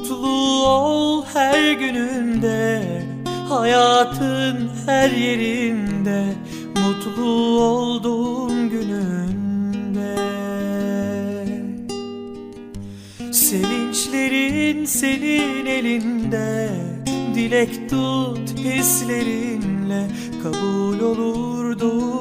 Mutlu ol her gününde Hayatın her yerinde Mutlu olduğun gününde Sevinçlerin senin elinde Dilek tut hislerinle Kabul olur doğum